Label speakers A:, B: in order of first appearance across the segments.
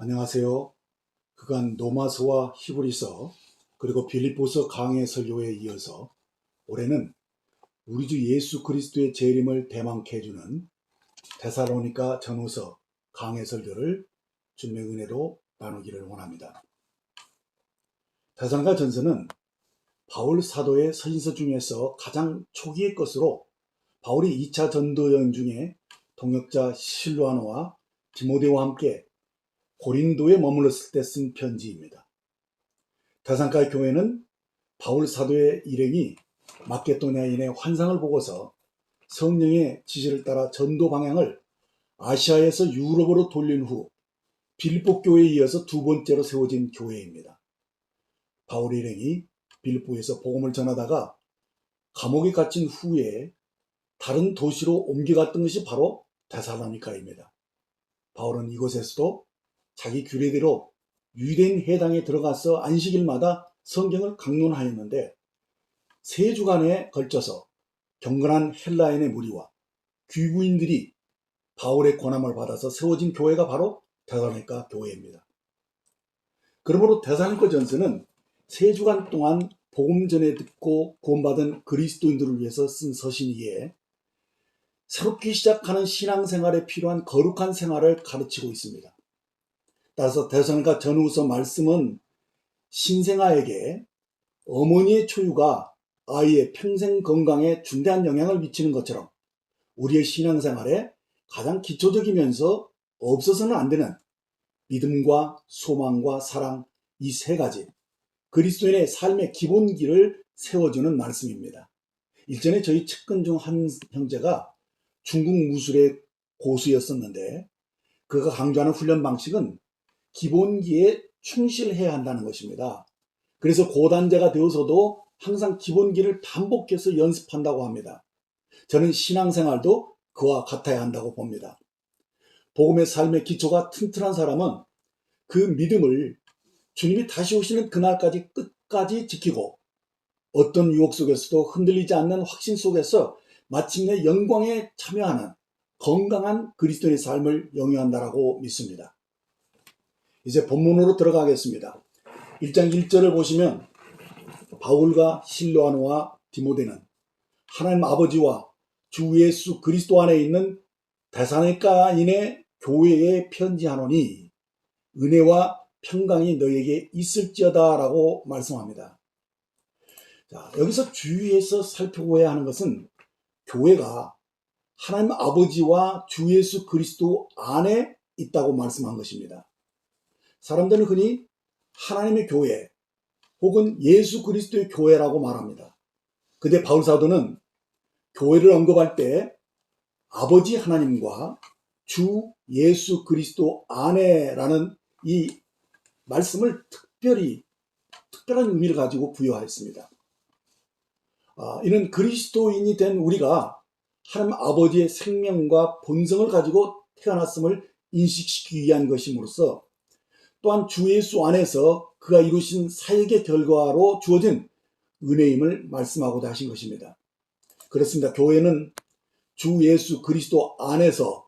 A: 안녕하세요. 그간 노마서와 히브리서 그리고 빌립보서 강해 설교에 이어서 올해는 우리 주 예수 그리스도의 재림을 대망케 해주는 데살로니가 전후서 강해 설교를 주님의 은혜로 나누기를 원합니다. 데살로니가 전서는 바울 사도의 서신서 중에서 가장 초기의 것으로 바울이 2차 전도 여행 중에 동역자 실로아노와 디모데와 함께 고린도에 머물렀을 때 쓴 편지입니다. 대상가 교회는 바울 사도의 일행이 마케도니아인의 환상을 보고서 성령의 지시를 따라 전도 방향을 아시아에서 유럽으로 돌린 후 빌립보 교회에 이어서 두 번째로 세워진 교회입니다. 바울 일행이 빌립보에서 복음을 전하다가 감옥에 갇힌 후에 다른 도시로 옮겨갔던 것이 바로 데살로니카입니다. 바울은 이곳에서도 자기 규례대로 유대인 회당에 들어가서 안식일마다 성경을 강론하였는데 세 주간에 걸쳐서 경건한 헬라인의 무리와 귀부인들이 바울의 권함을 받아서 세워진 교회가 바로 데살로니가 교회입니다. 그러므로 데살로니가 전서는 세 주간 동안 복음 전에 듣고 구원받은 그리스도인들을 위해서 쓴 서신이기에 새롭게 시작하는 신앙생활에 필요한 거룩한 생활을 가르치고 있습니다. 따라서 대선과 전후서 말씀은 신생아에게 어머니의 초유가 아이의 평생 건강에 중대한 영향을 미치는 것처럼 우리의 신앙생활에 가장 기초적이면서 없어서는 안 되는 믿음과 소망과 사랑 이 세 가지 그리스도인의 삶의 기본기를 세워주는 말씀입니다. 일전에 저희 측근 중 한 형제가 중국 무술의 고수였었는데 그가 강조하는 훈련 방식은 기본기에 충실해야 한다는 것입니다. 그래서 고단자가 되어서도 항상 기본기를 반복해서 연습한다고 합니다. 저는 신앙생활도 그와 같아야 한다고 봅니다. 복음의 삶의 기초가 튼튼한 사람은 그 믿음을 주님이 다시 오시는 그날까지 끝까지 지키고 어떤 유혹 속에서도 흔들리지 않는 확신 속에서 마침내 영광에 참여하는 건강한 그리스도의 삶을 영위한다라고 믿습니다. 이제 본문으로 들어가겠습니다. 1장 1절을 보시면 바울과 실로아노와 디모데는 하나님 아버지와 주 예수 그리스도 안에 있는 대사니까인의 교회에 편지하노니 은혜와 평강이 너에게 있을지어다라고 말씀합니다. 자, 여기서 주의해서 살펴보아야 하는 것은 교회가 하나님 아버지와 주 예수 그리스도 안에 있다고 말씀한 것입니다. 사람들은 흔히 하나님의 교회 혹은 예수 그리스도의 교회라고 말합니다. 근데 바울 사도는 교회를 언급할 때 아버지 하나님과 주 예수 그리스도 안에라는 이 말씀을 특별히 특별한 의미를 가지고 부여하였습니다. 아, 이는 그리스도인이 된 우리가 하나님 아버지의 생명과 본성을 가지고 태어났음을 인식시키기 위한 것임으로써 또한 주 예수 안에서 그가 이루신 사역의 결과로 주어진 은혜임을 말씀하고자 하신 것입니다. 그렇습니다. 교회는 주 예수 그리스도 안에서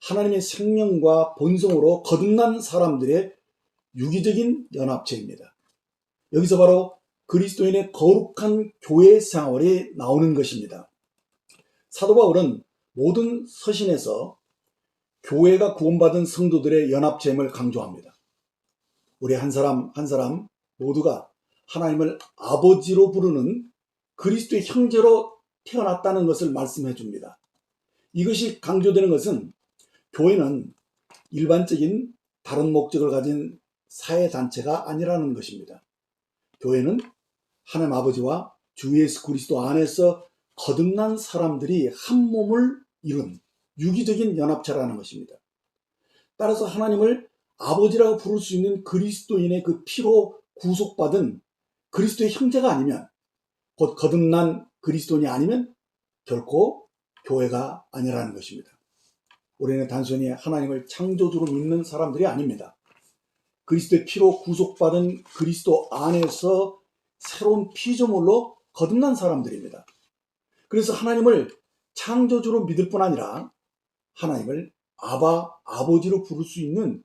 A: 하나님의 생명과 본성으로 거듭난 사람들의 유기적인 연합체입니다. 여기서 바로 그리스도인의 거룩한 교회 생활이 나오는 것입니다. 사도 바울은 모든 서신에서 교회가 구원받은 성도들의 연합체임을 강조합니다. 우리 한 사람 한 사람 모두가 하나님을 아버지로 부르는 그리스도의 형제로 태어났다는 것을 말씀해 줍니다. 이것이 강조되는 것은 교회는 일반적인 다른 목적을 가진 사회단체가 아니라는 것입니다. 교회는 하나님 아버지와 주 예수 그리스도 안에서 거듭난 사람들이 한 몸을 이룬 유기적인 연합체라는 것입니다. 따라서 하나님을 아버지라고 부를 수 있는 그리스도인의 그 피로 구속받은 그리스도의 형제가 아니면 곧 거듭난 그리스도인이 아니면 결코 교회가 아니라는 것입니다. 우리는 단순히 하나님을 창조주로 믿는 사람들이 아닙니다. 그리스도의 피로 구속받은 그리스도 안에서 새로운 피조물로 거듭난 사람들입니다. 그래서 하나님을 창조주로 믿을 뿐 아니라 하나님을 아바, 아버지로 부를 수 있는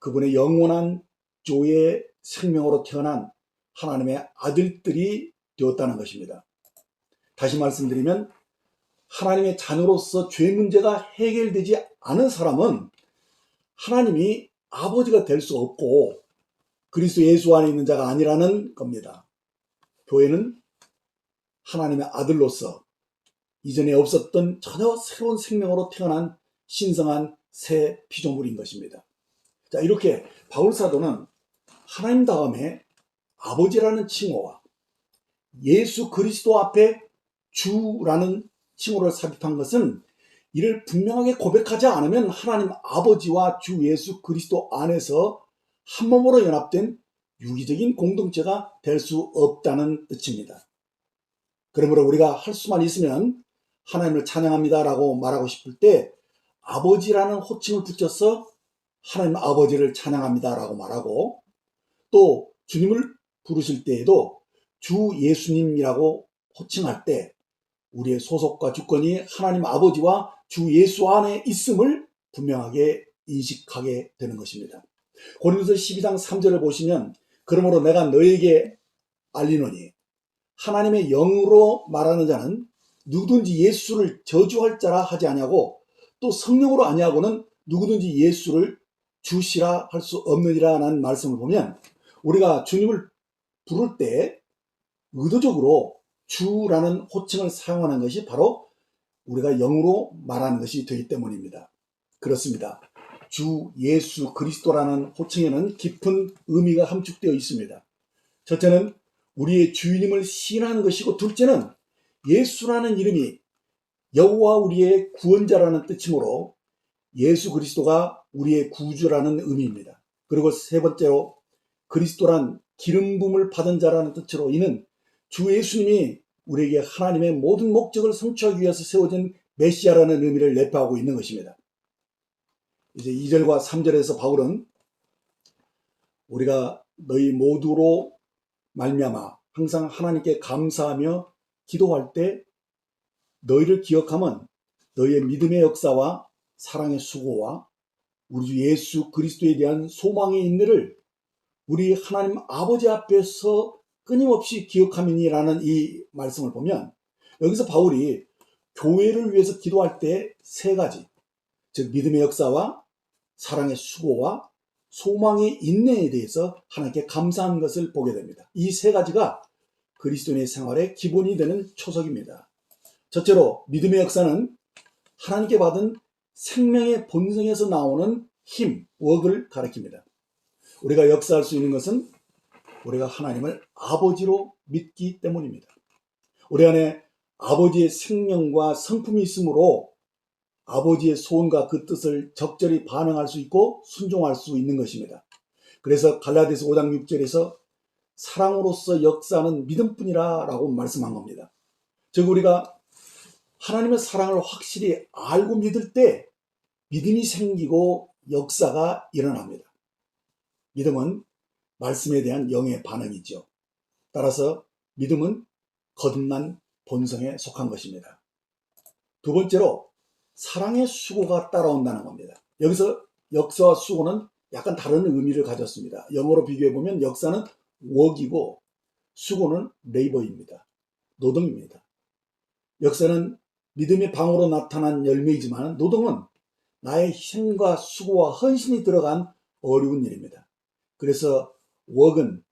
A: 그분의 영원한 조의 생명으로 태어난 하나님의 아들들이 되었다는 것입니다. 다시 말씀드리면 하나님의 자녀로서 죄 문제가 해결되지 않은 사람은 하나님이 아버지가 될 수 없고 그리스도 예수 안에 있는 자가 아니라는 겁니다. 교회는 하나님의 아들로서 이전에 없었던 전혀 새로운 생명으로 태어난 신성한 새 피조물인 것입니다. 자, 이렇게 바울 사도는 하나님 다음에 아버지라는 칭호와 예수 그리스도 앞에 주라는 칭호를 삽입한 것은 이를 분명하게 고백하지 않으면 하나님 아버지와 주 예수 그리스도 안에서 한 몸으로 연합된 유기적인 공동체가 될 수 없다는 뜻입니다. 그러므로 우리가 할 수만 있으면 하나님을 찬양합니다라고 말하고 싶을 때 아버지라는 호칭을 붙여서 하나님 아버지를 찬양합니다라고 말하고 또 주님을 부르실 때에도 주 예수님이라고 호칭할 때 우리의 소속과 주권이 하나님 아버지와 주 예수 안에 있음을 분명하게 인식하게 되는 것입니다. 고린도서 12장 3절을 보시면 그러므로 내가 너에게 알리노니 하나님의 영으로 말하는 자는 누구든지 예수를 저주할 자라 하지 아니하고 또 성령으로 아니하고는 누구든지 예수를 주시라 할 수 없느니라는 말씀을 보면 우리가 주님을 부를 때 의도적으로 주라는 호칭을 사용하는 것이 바로 우리가 영으로 말하는 것이 되기 때문입니다. 그렇습니다. 주 예수 그리스도라는 호칭에는 깊은 의미가 함축되어 있습니다. 첫째는 우리의 주인임을 시인하는 것이고 둘째는 예수라는 이름이 여호와 우리의 구원자라는 뜻이므로 예수 그리스도가 우리의 구주라는 의미입니다. 그리고 세 번째로 그리스도란 기름 부음을 받은 자라는 뜻으로 이는 주 예수님이 우리에게 하나님의 모든 목적을 성취하기 위해서 세워진 메시아라는 의미를 내포하고 있는 것입니다. 이제 2절과 3절에서 바울은 우리가 너희 모두로 말미암아 항상 하나님께 감사하며 기도할 때 너희를 기억하면 너희의 믿음의 역사와 사랑의 수고와 우리 주 예수 그리스도에 대한 소망의 인내를 우리 하나님 아버지 앞에서 끊임없이 기억함이니라는 이 말씀을 보면 여기서 바울이 교회를 위해서 기도할 때 세 가지 즉 믿음의 역사와 사랑의 수고와 소망의 인내에 대해서 하나님께 감사한 것을 보게 됩니다. 이 세 가지가 그리스도인의 생활의 기본이 되는 초석입니다. 첫째로 믿음의 역사는 하나님께 받은 생명의 본성에서 나오는 힘, 웍을 가리킵니다. 우리가 역사할 수 있는 것은 우리가 하나님을 아버지로 믿기 때문입니다. 우리 안에 아버지의 생명과 성품이 있으므로 아버지의 소원과 그 뜻을 적절히 반응할 수 있고 순종할 수 있는 것입니다. 그래서 갈라디아서 5장 6절에서 사랑으로서 역사는 믿음뿐이라 라고 말씀한 겁니다. 즉 우리가 하나님의 사랑을 확실히 알고 믿을 때 믿음이 생기고 역사가 일어납니다. 믿음은 말씀에 대한 영의 반응이죠. 따라서 믿음은 거듭난 본성에 속한 것입니다. 두 번째로 사랑의 수고가 따라온다는 겁니다. 여기서 역사와 수고는 약간 다른 의미를 가졌습니다. 영어로 비교해 보면 역사는 웍이고 수고는 레이버입니다. 노동입니다. 역사는 믿음의 방으로 나타난 열매이지만 노동은 나의 희생과 수고와 헌신이 들어간 어려운 일입니다. 그래서 웍은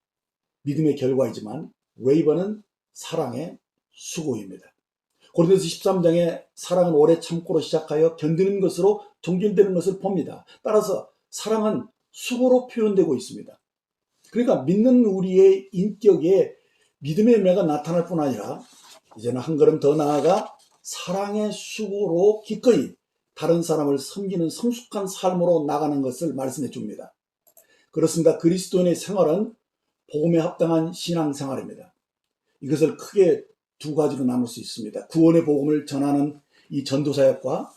A: 믿음의 결과이지만 레이버는 사랑의 수고입니다. 고린도서 13장에 사랑은 오래 참고로 시작하여 견디는 것으로 종결되는 것을 봅니다. 따라서 사랑은 수고로 표현되고 있습니다. 그러니까 믿는 우리의 인격에 믿음의 열매가 나타날 뿐 아니라 이제는 한 걸음 더 나아가 사랑의 수고로 기꺼이 다른 사람을 섬기는 성숙한 삶으로 나가는 것을 말씀해 줍니다. 그렇습니다. 그리스도인의 생활은 복음에 합당한 신앙 생활입니다. 이것을 크게 두 가지로 나눌 수 있습니다. 구원의 복음을 전하는 이 전도 사역과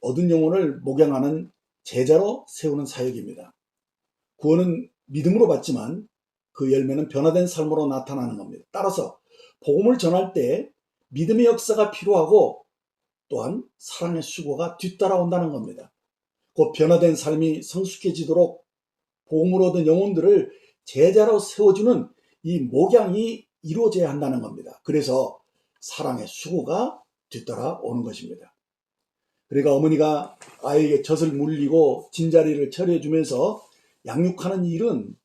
A: 얻은 영혼을 목양하는 제자로 세우는 사역입니다. 구원은 믿음으로 받지만 그 열매는 변화된 삶으로 나타나는 겁니다. 따라서 복음을 전할 때 믿음의 역사가 필요하고 또한 사랑의 수고가 뒤따라온다는 겁니다. 곧 변화된 삶이 성숙해지도록 복음을 얻은 영혼들을 제자로 세워주는 이 목양이 이루어져야 한다는 겁니다. 그래서 사랑의 수고가 뒤따라오는 것입니다. 그러니까 어머니가 아이에게 젖을 물리고 진자리를 처리해 주면서 양육하는 일은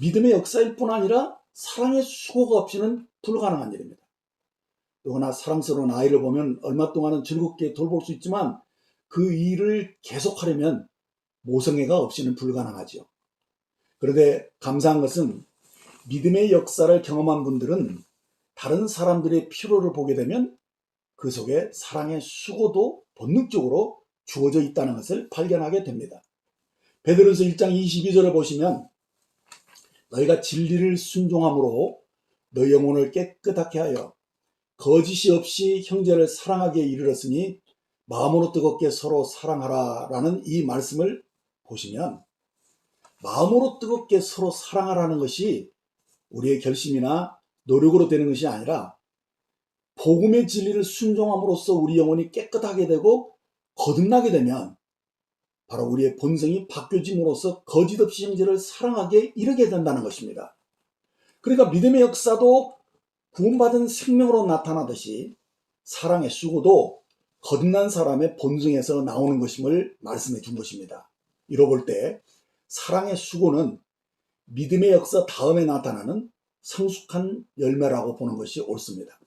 A: 믿음의 역사일 뿐 아니라 사랑의 수고가 없이는 불가능한 일입니다. 누구나 사랑스러운 아이를 보면 얼마 동안은 즐겁게 돌볼 수 있지만 그 일을 계속하려면 모성애가 없이는 불가능하지요. 그런데 감사한 것은 믿음의 역사를 경험한 분들은 다른 사람들의 피로를 보게 되면 그 속에 사랑의 수고도 본능적으로 주어져 있다는 것을 발견하게 됩니다. 베드로서 1장 22절을 보시면 너희가 진리를 순종함으로 너희 영혼을 깨끗하게 하여 거짓이 없이 형제를 사랑하게 이르렀으니 마음으로 뜨겁게 서로 사랑하라 라는 이 말씀을 보시면 마음으로 뜨겁게 서로 사랑하라는 것이 우리의 결심이나 노력으로 되는 것이 아니라 복음의 진리를 순종함으로써 우리 영혼이 깨끗하게 되고 거듭나게 되면 바로 우리의 본성이 바뀌어짐으로써 거짓 없이 형제를 사랑하게 이르게 된다는 것입니다. 그러니까 믿음의 역사도 구원받은 생명으로 나타나듯이 사랑의 수고도 거듭난 사람의 본성에서 나오는 것임을 말씀해 준 것입니다. 이로 볼 때 사랑의 수고는 믿음의 역사 다음에 나타나는 성숙한 열매라고 보는 것이 옳습니다.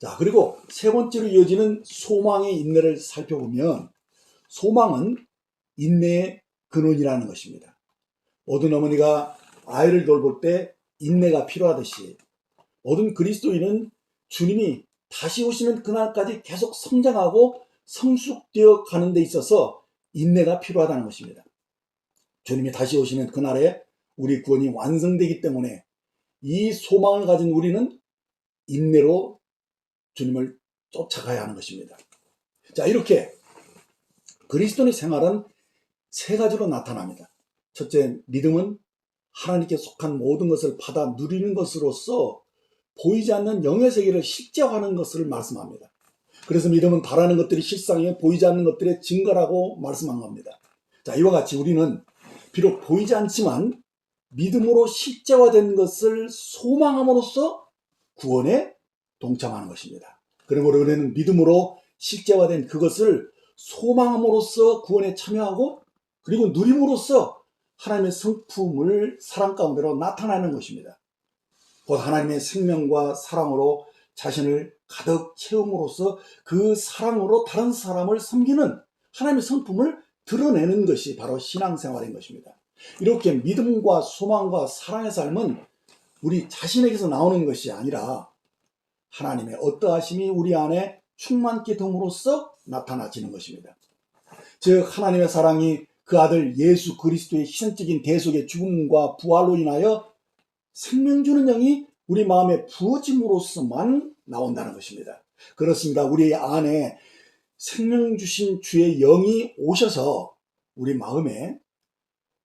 A: 자, 그리고 세 번째로 이어지는 소망의 인내를 살펴보면 소망은 인내의 근원이라는 것입니다. 모든 어머니가 아이를 돌볼 때 인내가 필요하듯이 모든 그리스도인은 주님이 다시 오시는 그날까지 계속 성장하고 성숙되어 가는 데 있어서 인내가 필요하다는 것입니다. 주님이 다시 오시는 그날에 우리 구원이 완성되기 때문에 이 소망을 가진 우리는 인내로 주님을 쫓아가야 하는 것입니다. 자, 이렇게 그리스도의 생활은 세 가지로 나타납니다. 첫째, 믿음은 하나님께 속한 모든 것을 받아 누리는 것으로서 보이지 않는 영의 세계를 실제화하는 것을 말씀합니다. 그래서 믿음은 바라는 것들이 실상에 보이지 않는 것들의 증거라고 말씀한 겁니다. 자, 이와 같이 우리는 비록 보이지 않지만 믿음으로 실제화된 것을 소망함으로써 구원에 동참하는 것입니다. 그러므로 우리는 믿음으로 실제화된 그것을 소망함으로써 구원에 참여하고 그리고 누림으로써 하나님의 성품을 사랑 가운데로 나타나는 것입니다. 곧 하나님의 생명과 사랑으로 자신을 가득 채움으로써 그 사랑으로 다른 사람을 섬기는 하나님의 성품을 드러내는 것이 바로 신앙생활인 것입니다. 이렇게 믿음과 소망과 사랑의 삶은 우리 자신에게서 나오는 것이 아니라 하나님의 어떠하심이 우리 안에 충만케 됨으로써 나타나지는 것입니다. 즉 하나님의 사랑이 그 아들 예수 그리스도의 희생적인 대속의 죽음과 부활로 인하여 생명 주는 영이 우리 마음에 부어짐으로써만 나온다는 것입니다. 그렇습니다. 우리 안에 생명 주신 주의 영이 오셔서 우리 마음에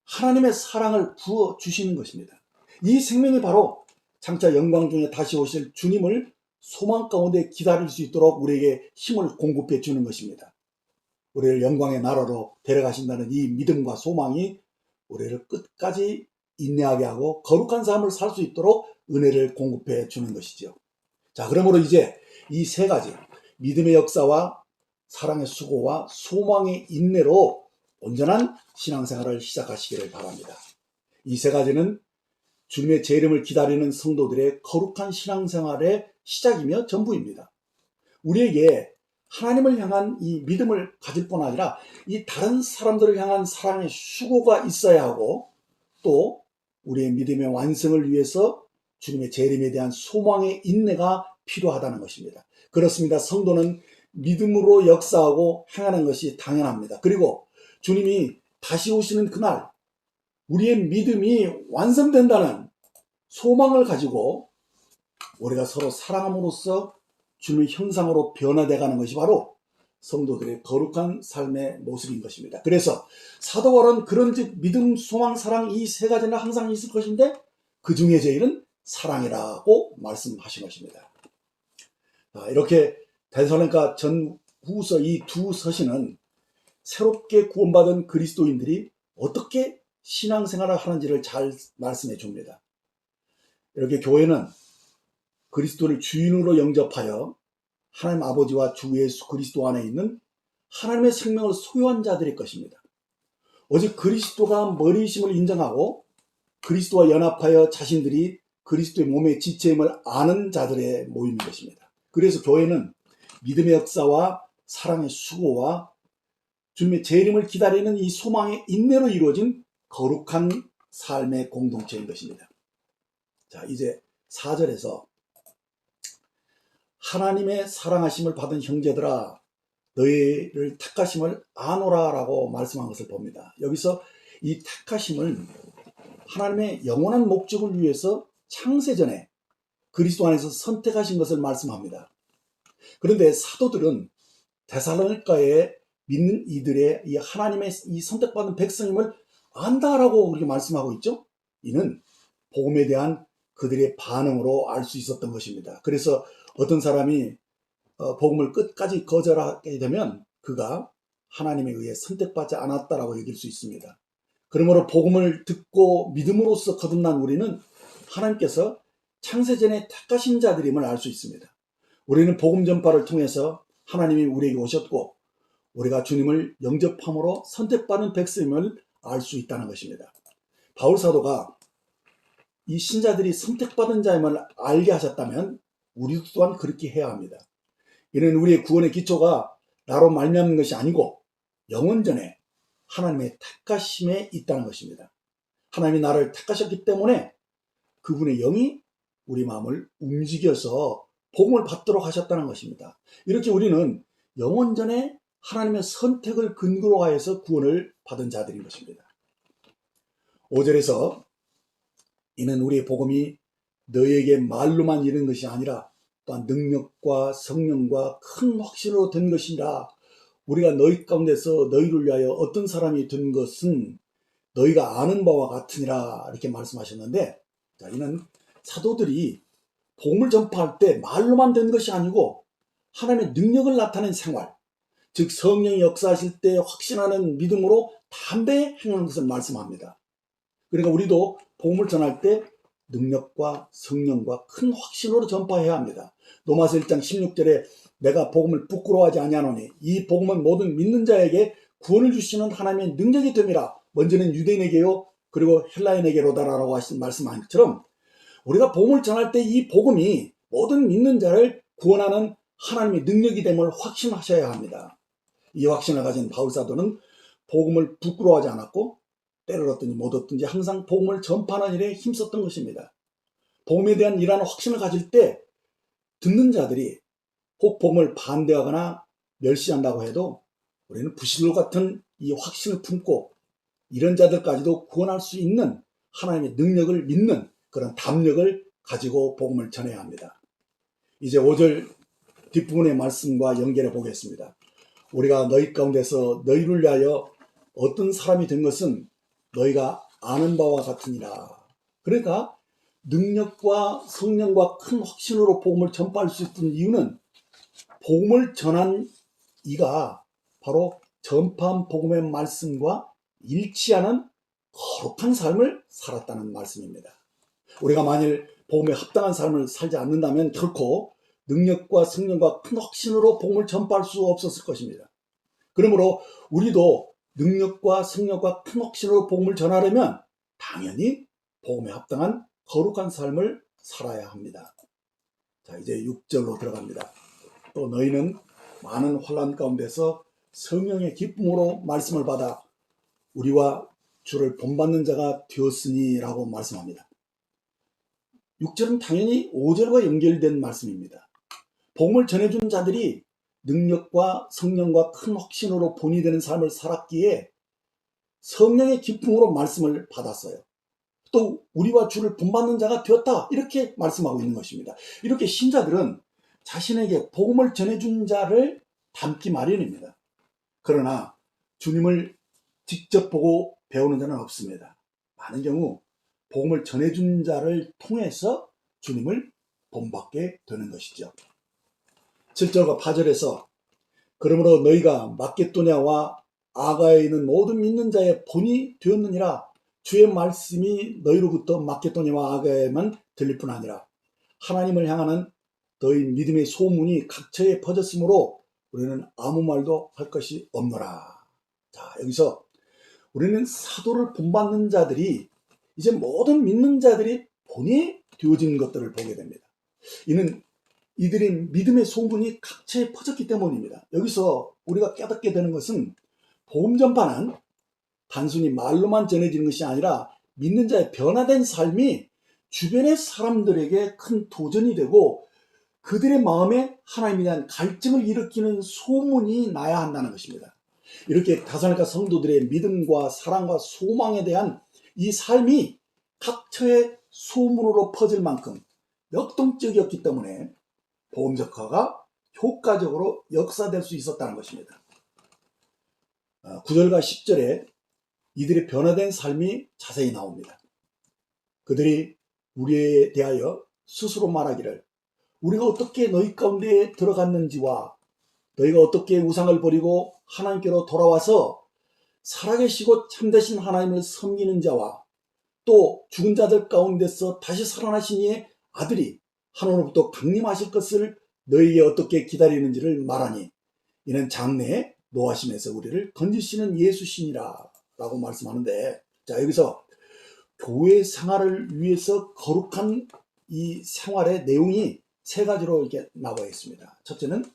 A: 하나님의 사랑을 부어 주시는 것입니다. 이 생명이 바로 장차 영광 중에 다시 오실 주님을 소망 가운데 기다릴 수 있도록 우리에게 힘을 공급해 주는 것입니다. 우리를 영광의 나라로 데려가신다는 이 믿음과 소망이 우리를 끝까지 인내하게 하고 거룩한 삶을 살 수 있도록 은혜를 공급해 주는 것이죠. 자, 그러므로 이제 이 세 가지 믿음의 역사와 사랑의 수고와 소망의 인내로 온전한 신앙생활을 시작하시기를 바랍니다. 이 세 가지는 주님의 재림을 기다리는 성도들의 거룩한 신앙생활의 시작이며 전부입니다. 우리에게 하나님을 향한 이 믿음을 가질 뿐 아니라 이 다른 사람들을 향한 사랑의 수고가 있어야 하고 또 우리의 믿음의 완성을 위해서 주님의 재림에 대한 소망의 인내가 필요하다는 것입니다. 그렇습니다. 성도는 믿음으로 역사하고 행하는 것이 당연합니다. 그리고 주님이 다시 오시는 그날 우리의 믿음이 완성된다는 소망을 가지고 우리가 서로 사랑함으로써 주님의 형상으로 변화돼 가는 것이 바로 성도들의 거룩한 삶의 모습인 것입니다. 그래서 사도 바울은 그런즉 믿음, 소망, 사랑 이 세 가지는 항상 있을 것인데 그 중에 제일은 사랑이라고 말씀하신 것입니다. 이렇게 대선론가 전후서 이 두 서신은 새롭게 구원받은 그리스도인들이 어떻게 신앙생활을 하는지를 잘 말씀해 줍니다. 이렇게 교회는 그리스도를 주인으로 영접하여 하나님 아버지와 주 예수 그리스도 안에 있는 하나님의 생명을 소유한 자들일 것입니다. 오직 그리스도가 머리이심을 인정하고 그리스도와 연합하여 자신들이 그리스도의 몸의 지체임을 아는 자들의 모임인 것입니다. 그래서 교회는 믿음의 역사와 사랑의 수고와 주님의 재림을 기다리는 이 소망의 인내로 이루어진 거룩한 삶의 공동체인 것입니다. 자, 이제 4절에서 하나님의 사랑하심을 받은 형제들아 너희를 택하심을 아노라라고 말씀한 것을 봅니다. 여기서 이 택하심을 하나님의 영원한 목적을 위해서 창세전에 그리스도 안에서 선택하신 것을 말씀합니다. 그런데 사도들은 데살로니가에 믿는 이들의 이 하나님의 이 선택받은 백성임을 안다라고 우리가 말씀하고 있죠. 이는 복음에 대한 그들의 반응으로 알 수 있었던 것입니다. 그래서 어떤 사람이 어, 복음을 끝까지 거절하게 되면 그가 하나님에 의해 선택받지 않았다라고 여길 수 있습니다. 그러므로 복음을 듣고 믿음으로써 거듭난 우리는 하나님께서 창세전에 택하신 자들임을 알 수 있습니다. 우리는 복음 전파를 통해서 하나님이 우리에게 오셨고 우리가 주님을 영접함으로 선택받은 백성임을 알 수 있다는 것입니다. 바울 사도가 이 신자들이 선택받은 자임을 알게 하셨다면 우리도 또한 그렇게 해야 합니다. 이는 우리의 구원의 기초가 나로 말미암는 것이 아니고 영원전에 하나님의 택하심에 있다는 것입니다. 하나님이 나를 택하셨기 때문에 그분의 영이 우리 마음을 움직여서 복음을 받도록 하셨다는 것입니다. 이렇게 우리는 영원전에 하나님의 선택을 근거로 하여서 구원을 받은 자들인 것입니다. 5절에서 이는 우리의 복음이 너에게 말로만 이른 것이 아니라 또한 능력과 성령과 큰 확신으로 된 것이라 우리가 너희 가운데서 너희를 위하여 어떤 사람이 된 것은 너희가 아는 바와 같으니라 이렇게 말씀하셨는데 자, 이는 사도들이 복음을 전파할 때 말로만 된 것이 아니고 하나님의 능력을 나타낸 생활 즉 성령이 역사하실 때 확신하는 믿음으로 담대 행하는 것을 말씀합니다. 그러니까 우리도 복음을 전할 때 능력과 성령과 큰 확신으로 전파해야 합니다. 로마서 1장 16절에 내가 복음을 부끄러워하지 아니하노니 이 복음은 모든 믿는 자에게 구원을 주시는 하나님의 능력이 됨이라 먼저는 유대인에게요 그리고 헬라인에게로다라고 하신 말씀한 것처럼 우리가 복음을 전할 때 이 복음이 모든 믿는 자를 구원하는 하나님의 능력이 됨을 확신하셔야 합니다. 이 확신을 가진 바울 사도는 복음을 부끄러워하지 않았고 때를 얻든지 못 얻든지 항상 복음을 전파하는 일에 힘썼던 것입니다. 복음에 대한 이러한 확신을 가질 때 듣는 자들이 혹 복음을 반대하거나 멸시한다고 해도 우리는 부실로 같은 이 확신을 품고 이런 자들까지도 구원할 수 있는 하나님의 능력을 믿는 그런 담력을 가지고 복음을 전해야 합니다. 이제 5절 뒷부분의 말씀과 연결해 보겠습니다. 우리가 너희 가운데서 너희를 위하여 어떤 사람이 된 것은 너희가 아는 바와 같으니라. 그러니까 능력과 성령과 큰 확신으로 복음을 전파할 수 있던 이유는 복음을 전한 이가 바로 전파한 복음의 말씀과 일치하는 거룩한 삶을 살았다는 말씀입니다. 우리가 만일 복음에 합당한 삶을 살지 않는다면 결코 능력과 성령과 큰 확신으로 복음을 전파할 수 없었을 것입니다. 그러므로 우리도 능력과 성령과 큰 확신으로 복음을 전하려면 당연히 복음에 합당한 거룩한 삶을 살아야 합니다. 자, 이제 6절로 들어갑니다. 또 너희는 많은 환란 가운데서 성령의 기쁨으로 말씀을 받아 우리와 주를 본받는 자가 되었으니라고 말씀합니다. 6절은 당연히 5절과 연결된 말씀입니다. 복음을 전해준 자들이 능력과 성령과 큰 확신으로 본이 되는 삶을 살았기에 성령의 기쁨으로 말씀을 받았어요. 또 우리와 주를 본받는 자가 되었다 이렇게 말씀하고 있는 것입니다. 이렇게 신자들은 자신에게 복음을 전해준 자를 닮기 마련입니다. 그러나 주님을 직접 보고 배우는 자는 없습니다. 많은 경우 복음을 전해준 자를 통해서 주님을 본받게 되는 것이죠. 7절과 8절에서 그러므로 너희가 마케도냐와 아가에 있는 모든 믿는 자의 본이 되었느니라 주의 말씀이 너희로부터 마케도니와 아가에만 들릴 뿐 아니라 하나님을 향하는 너희 믿음의 소문이 각처에 퍼졌으므로 우리는 아무 말도 할 것이 없노라. 자, 여기서 우리는 사도를 본받는 자들이 이제 모든 믿는 자들이 보내되어진 것들을 보게 됩니다. 이는 이들의 믿음의 소문이 각처에 퍼졌기 때문입니다. 여기서 우리가 깨닫게 되는 것은 보험 전파는 단순히 말로만 전해지는 것이 아니라 믿는 자의 변화된 삶이 주변의 사람들에게 큰 도전이 되고 그들의 마음에 하나님에 대한 갈증을 일으키는 소문이 나야 한다는 것입니다. 이렇게 다사니까 성도들의 믿음과 사랑과 소망에 대한 이 삶이 각처의 소문으로 퍼질 만큼 역동적이었기 때문에 보험적화가 효과적으로 역사될 수 있었다는 것입니다. 9절과 10절에 이들의 변화된 삶이 자세히 나옵니다. 그들이 우리에 대하여 스스로 말하기를 우리가 어떻게 너희 가운데 들어갔는지와 너희가 어떻게 우상을 버리고 하나님께로 돌아와서 살아계시고 참되신 하나님을 섬기는 자와 또 죽은 자들 가운데서 다시 살아나신 이의 아들이 하나님으로부터 강림하실 것을 너희에게 어떻게 기다리는지를 말하니 이는 장래에 노하심에서 우리를 건지시는 예수신이라 라고 말씀하는데 자 여기서 교회 생활을 위해서 거룩한 이 생활의 내용이 세 가지로 이렇게 나와 있습니다. 첫째는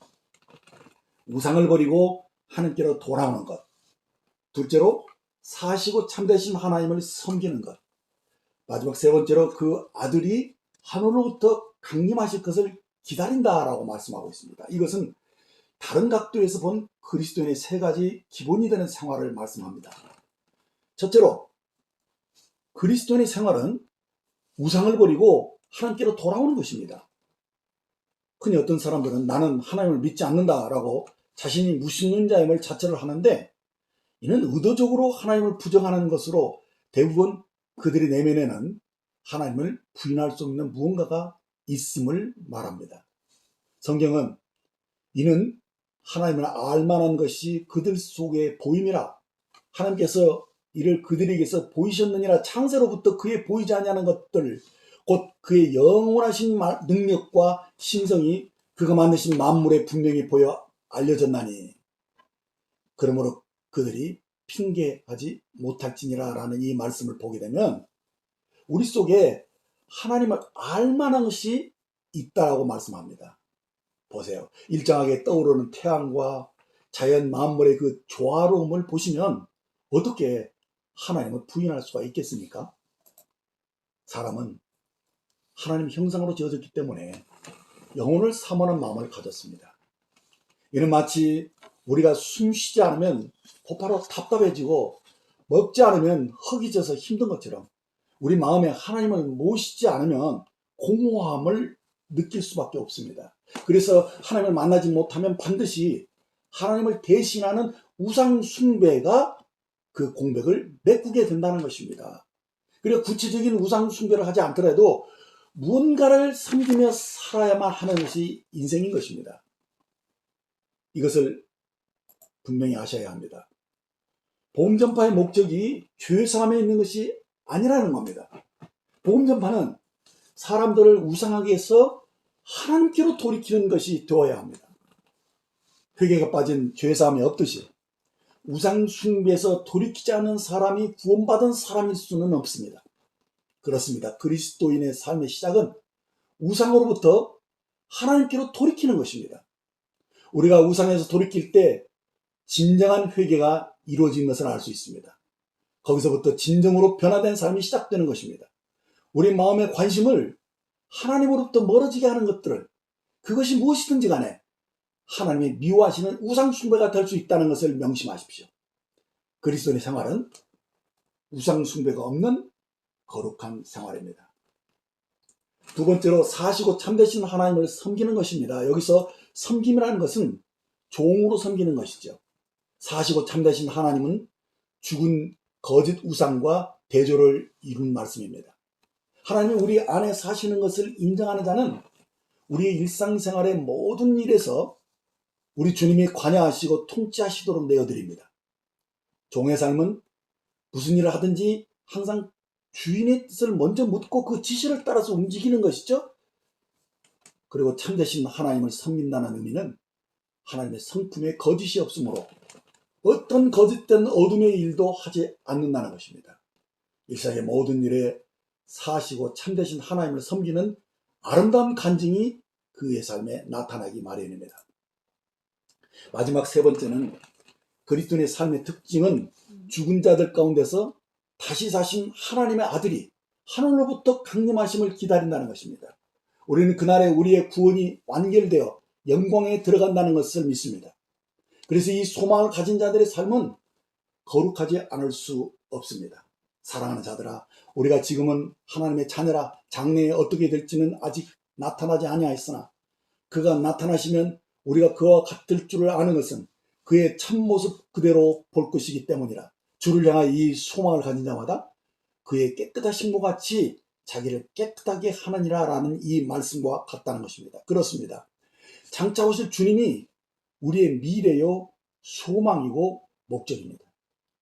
A: 우상을 버리고 하나님께로 돌아오는 것. 둘째로 사시고 참되신 하나님을 섬기는 것. 마지막 세 번째로 그 아들이 하늘로부터 강림하실 것을 기다린다라고 말씀하고 있습니다. 이것은 다른 각도에서 본 그리스도인의 세 가지 기본이 되는 생활을 말씀합니다. 첫째로 그리스도인의 생활은 우상을 버리고 하나님께로 돌아오는 것입니다. 흔히 어떤 사람들은 나는 하나님을 믿지 않는다라고 자신이 무신론 자임을 자처를 하는데 이는 의도적으로 하나님을 부정하는 것으로 대부분 그들의 내면에는 하나님을 부인할 수 없는 무언가가 있음을 말합니다. 성경은 이는 하나님을 알만한 것이 그들 속에 보임이라. 하나님께서 이를 그들에게서 보이셨느니라. 창세로부터 그의 보이지 아니하는 것들 곧 그의 영원하신 능력과 신성이 그가 만드신 만물에 분명히 보여 알려졌나니. 그러므로 그들이 핑계하지 못할지니라 라는 이 말씀을 보게 되면 우리 속에 하나님을 알만한 것이 있다라고 말씀합니다. 보세요. 일정하게 떠오르는 태양과 자연 만물의 그 조화로움을 보시면 어떻게 하나님을 부인할 수가 있겠습니까? 사람은 하나님 형상으로 지어졌기 때문에 영혼을 사모하는 마음을 가졌습니다. 이는 마치 우리가 숨 쉬지 않으면 곧바로 답답해지고 먹지 않으면 허기 져서 힘든 것처럼 우리 마음에 하나님을 모시지 않으면 공허함을 느낄 수밖에 없습니다. 그래서 하나님을 만나지 못하면 반드시 하나님을 대신하는 우상 숭배가 그 공백을 메꾸게 된다는 것입니다. 그리고 구체적인 우상 숭배를 하지 않더라도 무언가를 섬기며 살아야만 하는 것이 인생인 것입니다. 이것을 분명히 아셔야 합니다. 보험 전파의 목적이 죄 사함에 있는 것이 아니라는 겁니다. 보험 전파는 사람들을 우상하게 해서 하나님께로 돌이키는 것이 되어야 합니다. 회개가 빠진 죄 사함이 없듯이 우상 숭배에서 돌이키지 않은 사람이 구원받은 사람일 수는 없습니다. 그렇습니다. 그리스도인의 삶의 시작은 우상으로부터 하나님께로 돌이키는 것입니다. 우리가 우상에서 돌이킬 때 진정한 회개가 이루어진 것을 알 수 있습니다. 거기서부터 진정으로 변화된 삶이 시작되는 것입니다. 우리 마음의 관심을 하나님으로부터 멀어지게 하는 것들을 그것이 무엇이든지 간에 하나님이 미워하시는 우상숭배가 될 수 있다는 것을 명심하십시오. 그리스도의 생활은 우상숭배가 없는 거룩한 생활입니다. 두 번째로 사시고 참되신 하나님을 섬기는 것입니다. 여기서 섬김이라는 것은 종으로 섬기는 것이죠. 사시고 참되신 하나님은 죽은 거짓 우상과 대조를 이룬 말씀입니다. 하나님이 우리 안에 사시는 것을 인정하는 자는 우리의 일상생활의 모든 일에서 우리 주님이 관여하시고 통치하시도록 내어드립니다. 종의 삶은 무슨 일을 하든지 항상 주인의 뜻을 먼저 묻고 그 지시를 따라서 움직이는 것이죠. 그리고 참되신 하나님을 섬긴다는 의미는 하나님의 성품에 거짓이 없으므로 어떤 거짓된 어둠의 일도 하지 않는다는 것입니다. 일상의 모든 일에 사시고 참되신 하나님을 섬기는 아름다운 간증이 그의 삶에 나타나기 마련입니다. 마지막 세 번째는 그리스도인의 삶의 특징은 죽은 자들 가운데서 다시 사신 하나님의 아들이 하늘로부터 강림하심을 기다린다는 것입니다. 우리는 그날에 우리의 구원이 완결되어 영광에 들어간다는 것을 믿습니다. 그래서 이 소망을 가진 자들의 삶은 거룩하지 않을 수 없습니다. 사랑하는 자들아, 우리가 지금은 하나님의 자녀라 장래에 어떻게 될지는 아직 나타나지 아니하였으나 그가 나타나시면 우리가 그와 같을 줄을 아는 것은 그의 참모습 그대로 볼 것이기 때문이라. 주를 향한 이 소망을 가진 자마다 그의 깨끗하심과 같이 자기를 깨끗하게 하느니라 라는 이 말씀과 같다는 것입니다. 그렇습니다. 장차 오실 주님이 우리의 미래요 소망이고 목적입니다.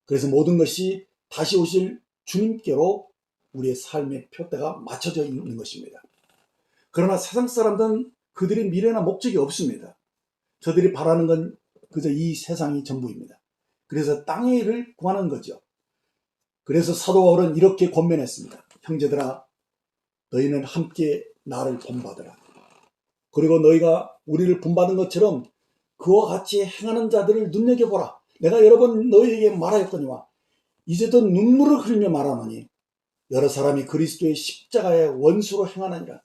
A: 그래서 모든 것이 다시 오실 주님께로 우리의 삶의 표대가 맞춰져 있는 것입니다. 그러나 세상 사람들은 그들의 미래나 목적이 없습니다. 저들이 바라는 건 그저 이 세상이 전부입니다. 그래서 땅의 일을 구하는 거죠. 그래서 사도 바울은 이렇게 권면했습니다. 형제들아, 너희는 함께 나를 본받으라. 그리고 너희가 우리를 본받은 것처럼 그와 같이 행하는 자들을 눈여겨보라. 내가 여러 번 너희에게 말하였거니와 이제도 눈물을 흘리며 말하노니 여러 사람이 그리스도의 십자가의 원수로 행하느니라.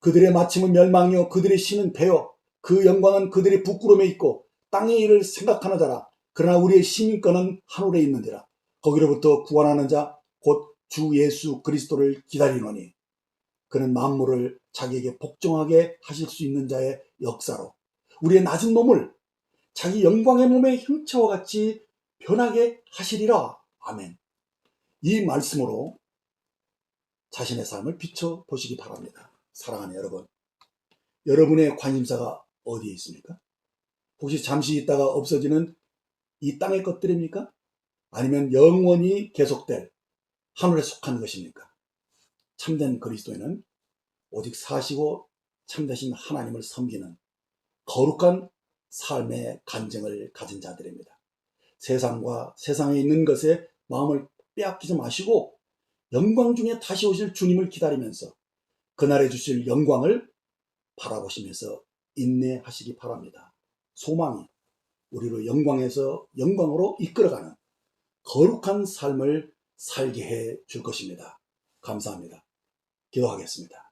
A: 그들의 마침은 멸망이요 그들의 신은 배요 그 영광은 그들의 부끄러움에 있고 땅의 일을 생각하는 자라. 그러나 우리의 시민권은 하늘에 있는지라. 거기로부터 구원하는 자 곧 주 예수 그리스도를 기다리노니 그는 만물을 자기에게 복종하게 하실 수 있는 자의 역사로 우리의 낮은 몸을 자기 영광의 몸의 형체와 같이 변하게 하시리라. 아멘. 이 말씀으로 자신의 삶을 비춰 보시기 바랍니다. 사랑하는 여러분. 여러분의 관심사가 어디에 있습니까? 혹시 잠시 있다가 없어지는 이 땅의 것들입니까? 아니면 영원히 계속될 하늘에 속한 것입니까? 참된 그리스도인은 오직 사시고 참되신 하나님을 섬기는 거룩한 삶의 간증을 가진 자들입니다. 세상과 세상에 있는 것에 마음을 빼앗기지 마시고 영광 중에 다시 오실 주님을 기다리면서 그날에 주실 영광을 바라보시면서 인내하시기 바랍니다. 소망이 우리를 영광에서 영광으로 이끌어가는 거룩한 삶을 살게 해 줄 것입니다. 감사합니다. 기도하겠습니다.